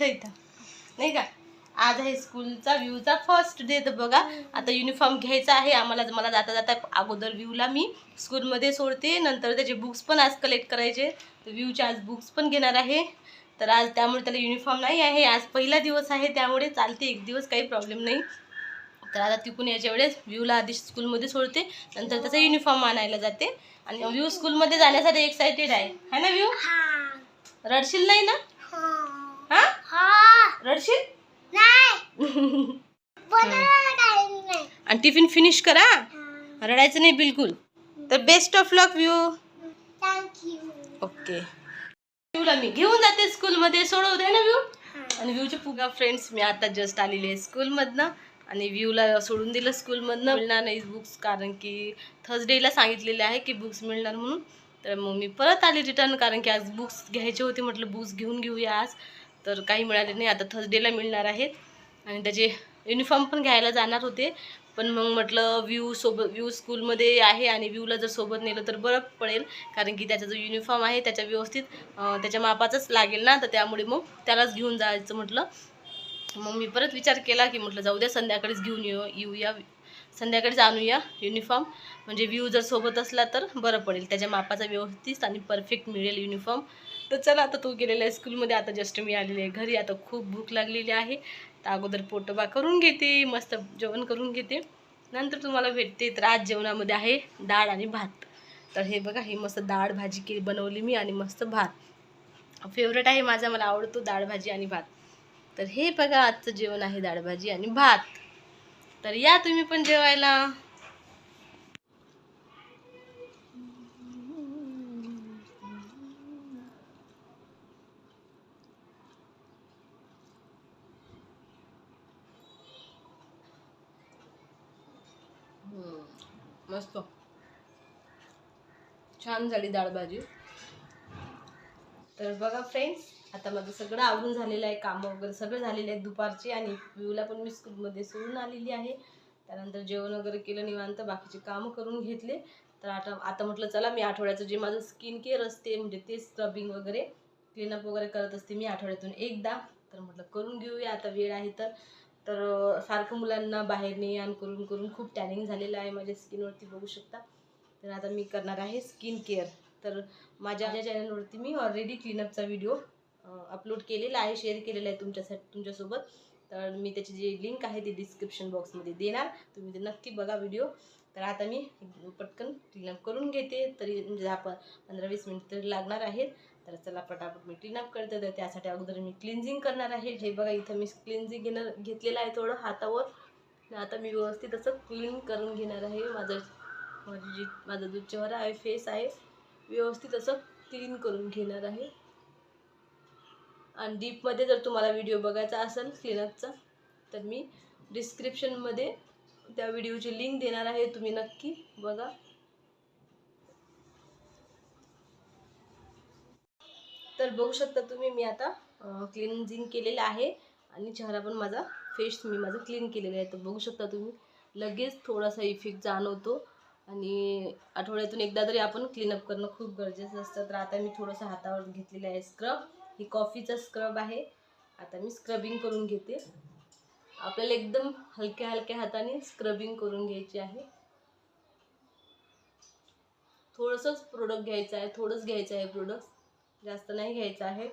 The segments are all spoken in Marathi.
इथं इथं. नाही का? आज आहे स्कूलचा व्ह्यूचा फर्स्ट डे तर बघा आता युनिफॉर्म घ्यायचा आहे. आम्हाला मला जाता जाता अगोदर व्ह्यूला मी स्कूलमध्ये सोडते. नंतर त्याचे बुक्स पण आज कलेक्ट करायचे. तर व्ह्यूचे आज बुक्स पण घेणार आहे. तर आज त्यामुळे त्याला युनिफॉर्म नाही आहे. आज पहिला दिवस आहे त्यामुळे चालते. एक दिवस काही प्रॉब्लेम नाही. तर आता तिकून याच्या वेळेस व्ह्यूला आधी स्कूलमध्ये सोडते. नंतर त्याचा युनिफॉर्म आणायला जाते. आणि व्ह्यू स्कूलमध्ये जाण्यासाठी एक्सायटेड आहे. है ना व्ह्यू? रडशील नाही ना? हा? रडशील? आणि टिफिन फिनिश करा. रडायचं नाही बिलकुल. तर बेस्ट ऑफ लक व्ह्यू ओके व्ह्यूला मी घेऊन जाते स्कूलमध्ये. सोडवते ना व्ह्यू आणि व्ह्यूचे पुगा फ्रेंड्स मी आता जस्ट आलेली आहे स्कूलमधनं. आणि व्ह्यूला सोडून दिलं स्कूलमधनं. मिळणार नाही बुक्स कारण की थर्सडेला सांगितलेले आहे की बुक्स मिळणार म्हणून. तर मग मी परत आली रिटर्न कारण की आज बुक्स घ्यायचे होते. म्हटलं बुक्स घेऊन घेऊया आज. तर काही मिळाले नाही. आता थर्सडेला मिळणार आहेत. आणि त्याचे युनिफॉर्म पण घ्यायला जाणार होते. पण मग म्हटलं व्ह्यू सोबत व्ह्यू स्कूलमध्ये आहे आणि व्ह्यूला जर सोबत नेलं तर बरं पडेल. कारण की त्याचा जो युनिफॉर्म आहे त्याच्या व्यवस्थित त्याच्या मापाचाच लागेल ना. तर त्यामुळे मग त्यालाच घेऊन जायचं म्हटलं. मग मी परत विचार केला की म्हटलं जाऊ द्या संध्याकाळीच घेऊन येऊ येऊया. संध्याकाळीच आणूया युनिफॉर्म म्हणजे व्ह्यू जर सोबत असला तर बरं पडेल. त्याच्या मापाचा व्यवस्थित आणि परफेक्ट मिळेल युनिफॉर्म तर चला आता तो गेलेला आहे स्कूलमध्ये आता जस्ट मी आलेली आहे घरी. आता खूप भूक लागलेली आहे. तर अगोदर पोटोबा करून घेते मस्त जेवण करून घेते. नंतर तुम्हाला भेटते तर आज जेवणामध्ये आहे डाळ आणि भात. तर हे बघा ही मस्त डाळ भाजी केली बनवली मी आणि मस्त भात. फेवरेट आहे माझा मला आवडतो डाळ भाजी आणि भात. तर हे बघा आजचं जेवण आहे डाळ भाजी आणि भात. तर या तुम्ही पण जेवायला. मस्त. छान झाली डाळ भाजी. तर बघा फ्रेंड्स आता माझं सगळं आवरून झालेलं आहे कामं वगैरे सगळं झालेले आहेत दुपारचे आणि पिऊला पण मी स्कूलमध्ये सोडून आलेली आहे. त्यानंतर जेवण वगैरे केलं निवांत बाकीचे कामं करून घेतले. तर आता आता म्हटलं चला मी आठवड्याचं जे माझं स्किन केअर असते म्हणजे ते स्क्रबिंग वगैरे क्लीनअप वगैरे करत असते मी आठवड्यातून एकदा. तर म्हटलं करून घेऊया आता वेळ आहे तर. तर सारखं मुलांना बाहेर ने आण करून करून खूप टॅनिंग झालेलं आहे माझ्या स्किनवरती बघू शकता. तर आता मी करणार आहे स्किन केअर तर माझ्या माझ्या चॅनलवरती मी ऑलरेडी क्लीनअपचा व्हिडिओ अपलोड केलेला आहे शेअर केलेला आहे तुमच्यासाठी तुमच्यासोबत. तर मी त्याची जी लिंक आहे ती डिस्क्रिप्शन बॉक्समध्ये देणार. तुम्ही ते नक्की बघा व्हिडिओ तर आता मी पटकन क्लीनअप करून घेते. तरी म्हणजे दहा पंधरा वीस मिनिट तरी लागणार आहेत. तर चला पटापट मी क्लीनअप करते तर त्यासाठी अगोदर मी क्लिन्झिंग करणार आहे. हे बघा इथं मी क्लिन्झिंग घेणार घेतलेलं आहे थोडं हातावर. आणि आता मी व्यवस्थित असं क्लीन करून घेणार आहे. माझं माझी जी माझा जो चेहरा आहे फेस आहे व्यवस्थित असं क्लीन करून घेणार आहे. आणि डीपमध्ये जर तुम्हाला व्हिडिओ बघायचा असेल क्लिनअपचा तर मी डिस्क्रिप्शनमध्ये त्या व्हिडिओची लिंक देणार आहे. तुम्ही नक्की बघा. तर बघू शकता तुम्ही मी आता क्लिन्झिंग केलेलं आहे आणि चेहरा पण माझा फेस मी माझं क्लीन केलेलं आहे. तर बघू शकता तुम्ही लगेच थोडासा इफेक्ट जाणवतो आणि आठवड्यातून एकदा तरी आपण क्लीनअप करणं खूप गरजेचं असतं. तर आता मी थोडंसं हातावर घेतलेलं आहे स्क्रब ही कॉफीचा स्क्रब आहे. आता मी स्क्रबिंग करून घेते. आपल्याला एकदम हलक्या हलक्या हाताने स्क्रबिंग करून घ्यायची आहे. थोडंसंच प्रोडक्ट घ्यायचं आहे थोडंच घ्यायचं आहे प्रोडक्ट जास्त नाही घ्यायचं आहे.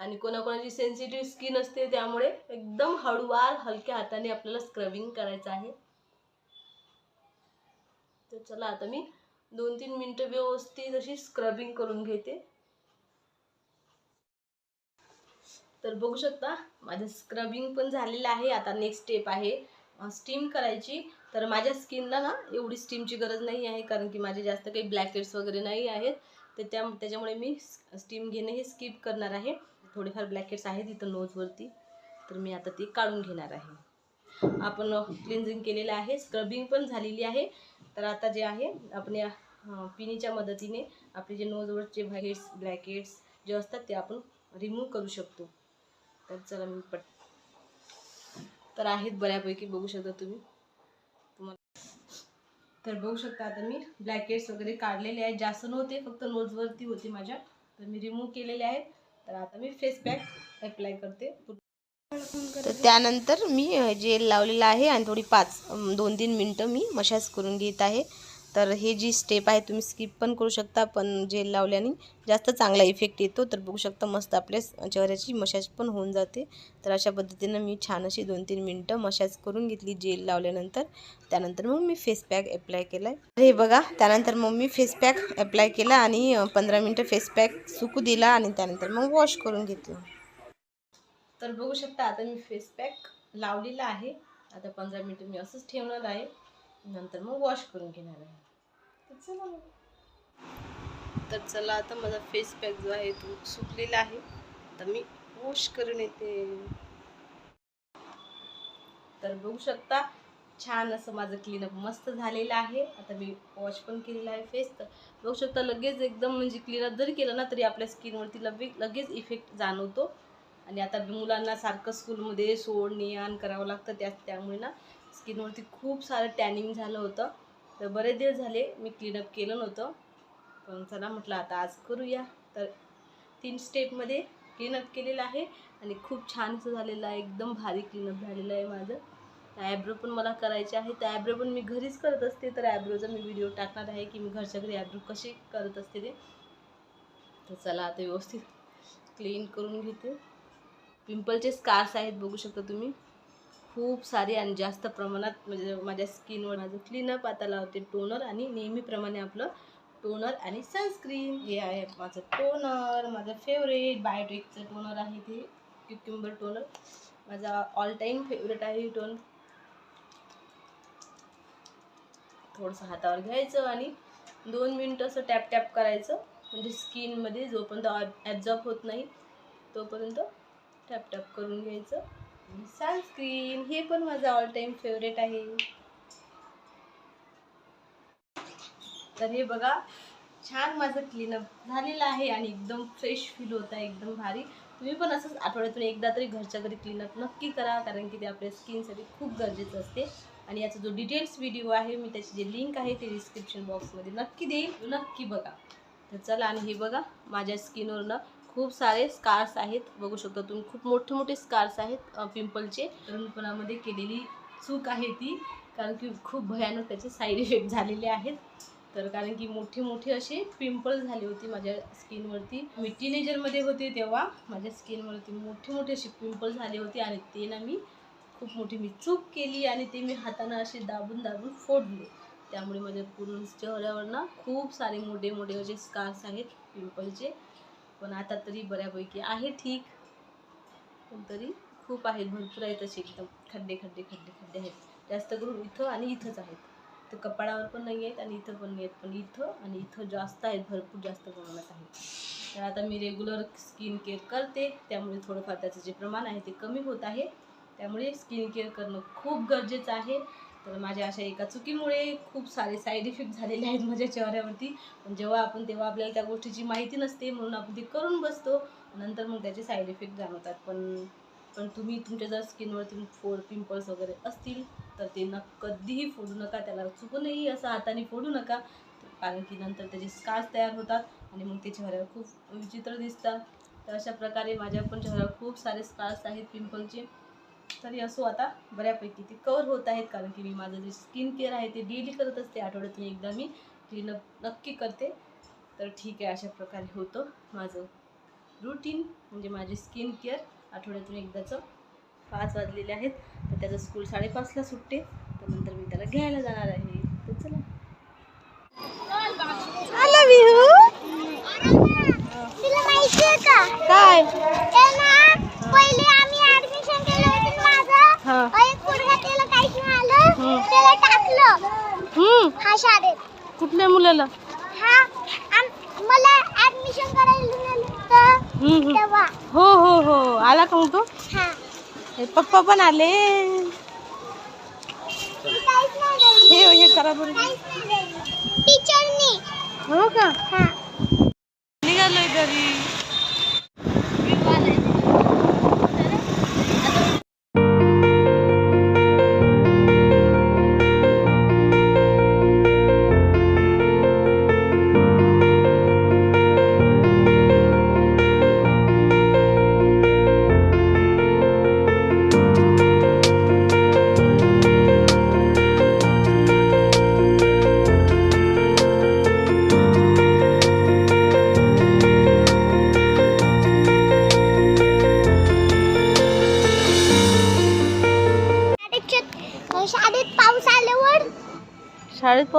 आणि कोणाकोणाची सेन्सिटिव्ह स्किन असते त्यामुळे एकदम हळूवार हलक्या हाताने आपल्याला स्क्रबिंग करायचं आहे. तर चला आता मी दोन तीन मिनटं व्यवस्थित अशी स्क्रबिंग करून घेते. तर बघू शकता माझं स्क्रबिंग पण झालेलं आहे. आता नेक्स्ट स्टेप आहे स्टीम करायची. तर माझ्या स्किनला ना एवढी स्टीमची गरज नाही आहे कारण की माझे जास्त काही ब्लॅकेट्स वगैरे नाही आहेत. तर त्या त्याच्यामुळे मी स्टीम घेणे हे स्किप करणार आहे. थोडेफार ब्लॅकेट्स आहेत इथं नोजवरती तर मी आता ती काढून घेणार आहे. आपण क्लिन्झिंग केलेलं आहे. स्क्रबिंग पण झालेली आहे. तर आता जे आहे आपण या पिनीच्या मदतीने आपले जे नोजवरचे व्हाईट्स ब्लॅकेट्स जे असतात ते आपण रिमूव्ह करू शकतो. तर चला मी पट तर आहेत बऱ्यापैकी बघू शकता तुम्ही. तर बघू शकता आता मी ब्लॅकेट्स वगैरे काढलेले आहेत. जास्त नव्हते फक्त नोजवरती होते माझ्या. तर मी रिमूव्ह केलेले आहेत. तर आता मी फेस पॅक अप्लाय करते. तर त्यानंतर मी जेल लावलेलं आहे आणि थोडी पाच दोन तीन मिनटं मी मशाज करून घेत आहे. तर हे जी स्टेप आहे तुम्ही स्किप पण करू शकता पण जेल लावल्याने जास्त चांगला इफेक्ट येतो तर बघू शकता मस्त आपल्या चेहऱ्याची मशाज पण होऊन जाते. तर अशा पद्धतीनं मी छान अशी दोन तीन मिनटं मशाज करून घेतली जेल लावल्यानंतर. त्यानंतर मग मी फेस पॅक अप्लाय केला आहे हे बघा त्यानंतर मग मी फेस पॅक अप्लाय केला आणि पंधरा मिनटं फेस पॅक सुकू दिला आणि त्यानंतर मग वॉश करून घेतलं. तर बघू शकता आता मी फेस पॅक लावलेला आहे. आता पंधरा मिनटं मी असंच ठेवणार आहे. नंतर मग वॉश करून घेणार आहे. तर चला तर चला आता माझा फेस पॅक जो आहे तो सुकलेला आहे. आता मी वॉश करून येते. तर बघू शकता छान असं माझं क्लीनअप मस्त झालेलं आहे. आता मी वॉश पण केलेलं आहे फेस तर बघू शकता लगेच एकदम म्हणजे क्लीनअप जरी केलं ना तरी आपल्या स्किनवरती लगे लगेच इफेक्ट जाणवतो. आणि आता मुलांना सारखं स्कूलमध्ये सोड ने आण करावं लागतं त्या त्यामुळे ना स्किनवरती खूप सारं टॅनिंग झालं होतं. तर बरेच दिवस झाले मी क्लीनअप केलं नव्हतं. पण चला म्हटलं आता आज करूया. तर तीन स्टेपमध्ये क्लीनअप केलेलं आहे आणि खूप छान असं झालेलं आहे. एकदम भारी क्लीनअप झालेलं आहे माझं. ॲब्रो पण मला करायचे आहे. तर ॲब्रो पण मी घरीच करत असते. तर ॲब्रोचा मी व्हिडिओ टाकणार आहे की मी घरच्या घरी ॲब्रो कसे करत असते ते. तर चला आता व्यवस्थित क्लीन करून घेते. पिंपलचे स्कार्स आहेत बघू शकता तुम्ही. खूप सारे आणि जास्त प्रमाणात म्हणजे माझ्या स्किनवर माझं क्लीनअप आता लावते टोनर आणि नेहमीप्रमाणे आपलं टोनर आणि सनस्क्रीन. हे आहे माझं टोनर माझं फेवरेट बायोटेकचं टोनर आहे ते क्युक्युंबर टोनर. माझा ऑल टाईम फेवरेट आहे टोन टोनर. थोडंसं हातावर घ्यायचं आणि दोन मिनटं असं टॅप टॅप करायचं. म्हणजे स्किनमध्ये जोपर्यंत ॲब्झॉर्ब होत नाही तोपर्यंत टॅप टॅप करून घ्यायचं. सनस्क्रीन हे पण माझं ऑल टाईम फेवरेट आहे. तर हे बघा छान माझं क्लीनअप झालेलं आहे आणि एकदम फ्रेश फील होत आहे एकदम भारी. तुम्ही पण असंच आठवड्यातून एकदा तरी घरच्या घरी क्लीनअप नक्की करा कारण की ते आपल्या स्किनसाठी खूप गरजेचं असते. आणि याचा जो डिटेल्स व्हिडिओ आहे मी त्याची जी लिंक आहे ते डिस्क्रिप्शन बॉक्समध्ये नक्की देईल नक्की बघा. तर चला आणि हे बघा माझ्या स्किनवरनं खूप सारे स्कार्स आहेत. बघू शकता तुम्ही खूप मोठे मोठे स्कार्स आहेत पिंपलचे तरुणपणामध्ये केलेली चूक आहे ती कारण की खूप भयानक त्याचे साईड इफेक्ट झालेले आहेत. तर कारण की मोठे मोठे असे पिंपल झाले होते माझ्या स्किनवरती मी टीनेजरमध्ये होते तेव्हा माझ्या स्किनवरती मोठे मोठे असे पिंपल झाले होते आणि ते ना मी खूप मोठी मी चूक केली आणि ते मी हातानं असे दाबून दाबून फोडले. त्यामुळे माझ्या पूर्ण चेहऱ्यावर ना खूप सारे मोठे मोठे असे स्कार्स आहेत पिंपलचे पण आता तरी बऱ्यापैकी आहे ठीक. पण तरी खूप आहेत भरपूर आहेत असे एकदम खड्डे खड्डे खड्डे खड्डे आहेत. जास्त करून इथं आणि इथंच आहेत. तर कपाळावर पण नाही आहेत आणि इथं पण नाही आहेत. पण इथं आणि इथं जास्त आहेत भरपूर जास्त प्रमाणात आहेत. तर आता मी रेग्युलर स्किन केअर करते. त्यामुळे थोडंफार त्याचं जे प्रमाण आहे ते कमी होत आहे. त्यामुळे स्किन केअर करणं खूप गरजेचं आहे. तर माझ्या अशा एका चुकीमुळे खूप सारे साईड इफेक्ट झालेले आहेत माझ्या चेहऱ्यावरती. पण जेव्हा आपण तेव्हा आपल्याला त्या गोष्टीची माहिती नसते म्हणून आपण ती करून बसतो. नंतर मग त्याचे साईड इफेक्ट जाणवतात. पण पण तुम्ही तुमच्या जर स्किनवरती फोड पिंपल्स वगैरे असतील तर ते न कधीही फोडू नका. त्याला चुकूनही असं हाताने फोडू नका. कारण की नंतर त्याचे स्कार्स तयार होतात आणि मग ते चेहऱ्यावर खूप विचित्र दिसतात. तर अशा प्रकारे माझ्या पण चेहऱ्यावर खूप सारे स्कार्स आहेत पिंपलचे तरी असो आता बऱ्यापैकी ते कवर होत आहेत कारण की मी माझं जे स्किन केअर आहे ते डेली करत असते आठवड्यातून एकदा मी क्लीनअप नक्की करते. तर ठीक आहे अशा प्रकारे होतं माझं रुटीन म्हणजे माझी स्किन केअर आठवड्यातून एकदाचं पाच वाजलेले आहेत. तर त्याचं स्कूल साडेपाचला सुटते तर नंतर मी त्याला घ्यायला जाणार आहे. तर चला. काय ते ना पहिले आम्ही ऍडमिशन केलं होतं माझं हा एक पोरगा त्याला काहीच नाही त्याला टाकलं. हम्म. हा शाळेत. कुठल्या मुलाला? हा आम- मला ऍडमिशन करायला नेलं होतं हम्म, हम्म. तेव्हा. हो हो हो. आला का मग तो? हा. हे पप्पा पण आले. काहीच नाही. हे हे करा बरं. काहीच नाही दिलं. टीचरनी हो का? हा. निघालोय घरी.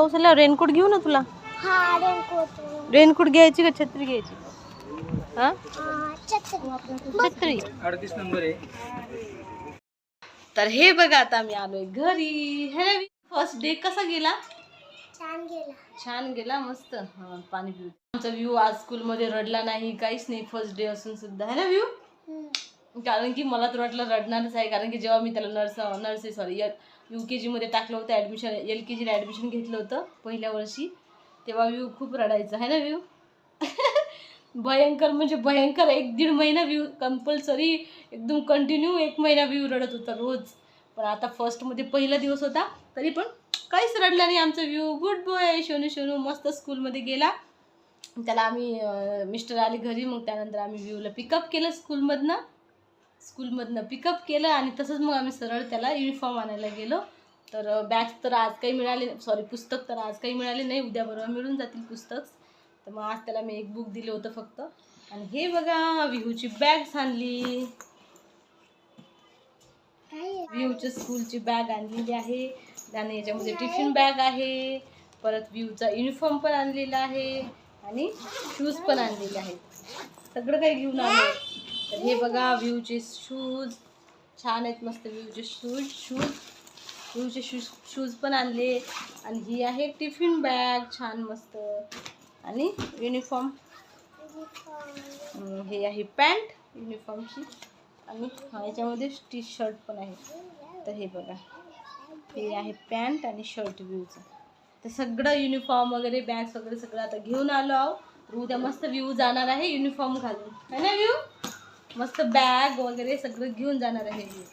पाऊस आला रेनकोट घेऊ ना तुला? हा रेनकोट रेनकोट घ्यायची का छत्री घ्यायची? हा? छत्री. छत्री. तर हे बघा आता मी आलोय घरी. हे फर्स्ट डे कसा गेला? छान गेला. छान गेला मस्त. हा पाणी पिऊ. आमचा व्ह्यू आज स्कूलमध्ये रडला नाही काहीच नाही. फर्स्ट डे असून सुद्धा. है ना व्ह्यू. कारण की मला तर वाटलं रडणारच आहे. कारण की जेव्हा मी त्याला नर्स नर्से सॉरी यू के जीमध्ये टाकलं होतं ॲडमिशन एल के जीला ॲडमिशन घेतलं होतं पहिल्या वर्षी. तेव्हा व्यू खूप रडायचा आहे ना व्यू भयंकर म्हणजे भयंकर एक दीड महिना व्यू कंपल्सरी एकदम कंटिन्यू एक महिना व्यू रडत होता रोज. पण आता फर्स्टमध्ये पहिला दिवस होता तरी पण काहीच रडला नाही आमचा व्यू गुड बॉय शोनू शोनू मस्त स्कूलमध्ये गेला. त्याला आम्ही मिस्टर आले घरी मग त्यानंतर आम्ही व्ह्यूला पिकअप केलं स्कूलमधनं स्कूलमधनं पिकअप केलं आणि तसंच मग आम्ही सरळ त्याला युनिफॉर्म आणायला गेलो. तर बॅग तर आज काही मिळाले सॉरी पुस्तक तर आज काही मिळाले नाही. उद्या बरोबर मिळून जातील पुस्तक. तर मग आज त्याला मी एक बुक दिलं होतं फक्त. आणि हे बघा विहूची बॅग आणली. काय व्ह्यूच्या स्कूलची बॅग आणलेली आहे. आणि याच्यामध्ये टिफिन बॅग आहे. परत व्ह्यूचा युनिफॉर्म पण आणलेला आहे. आणि शूज पण आणलेले आहेत. सगळं काही घेऊन आलो. तर हे बघा व्ह्यूचे शूज छान आहेत मस्त व्ह्यूचे शूज शूज व्ह्यूचे शूज शूज पण आणले. आणि ही आहे टिफिन बॅग छान मस्त. आणि युनिफॉर्म हे आहे पॅन्ट युनिफॉर्मची आणि हा याच्यामध्ये टी शर्ट पण आहे. तर हे बघा. हे आहे पॅन्ट आणि शर्ट व्ह्यूचं तर सगळं युनिफॉर्म वगैरे बॅग्स वगैरे सगळं आता घेऊन आलो आहो. तर उद्या मस्त व्ह्यू जाणार आहे युनिफॉर्म घालून. है ना व्ह्यू मस्त बॅग वगैरे सगळं घेऊन जाणार आहे मी.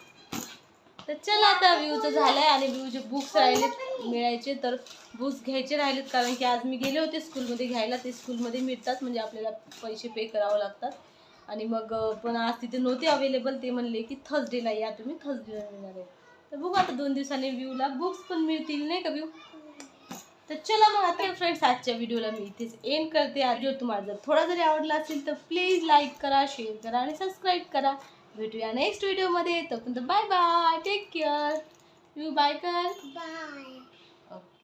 तर चला आता व्ह्यूचं झालंय आणि व्ह्यूचे बुक्स राहिलेत मिळायचे. तर बुक्स घ्यायचे राहिलेत कारण की आज मी गेले होते स्कूलमध्ये घ्यायला. ते स्कूलमध्ये मिळतात म्हणजे आपल्याला पैसे पे करावं लागतात. आणि मग पण आज तिथे नव्हते अवेलेबल ते म्हणले की थर्सडेला या तुम्ही थर्सडेला मिळणार आहे. तर बघू आता दोन दिवसांनी व्ह्यूला बुक्स पण मिळतील नाही का व्ह्यू तर चला मग आता फ्रेंड्स आजच्या व्हिडिओला मी इथेच एंड करते. आज जर तुम्हाला जर थोडा जरी आवडला असेल तर प्लीज लाईक करा शेअर करा आणि सबस्क्राईब करा. भेटूया नेक्स्ट व्हिडिओमध्ये तोपर्यंत bye bye take care you bye कर बाय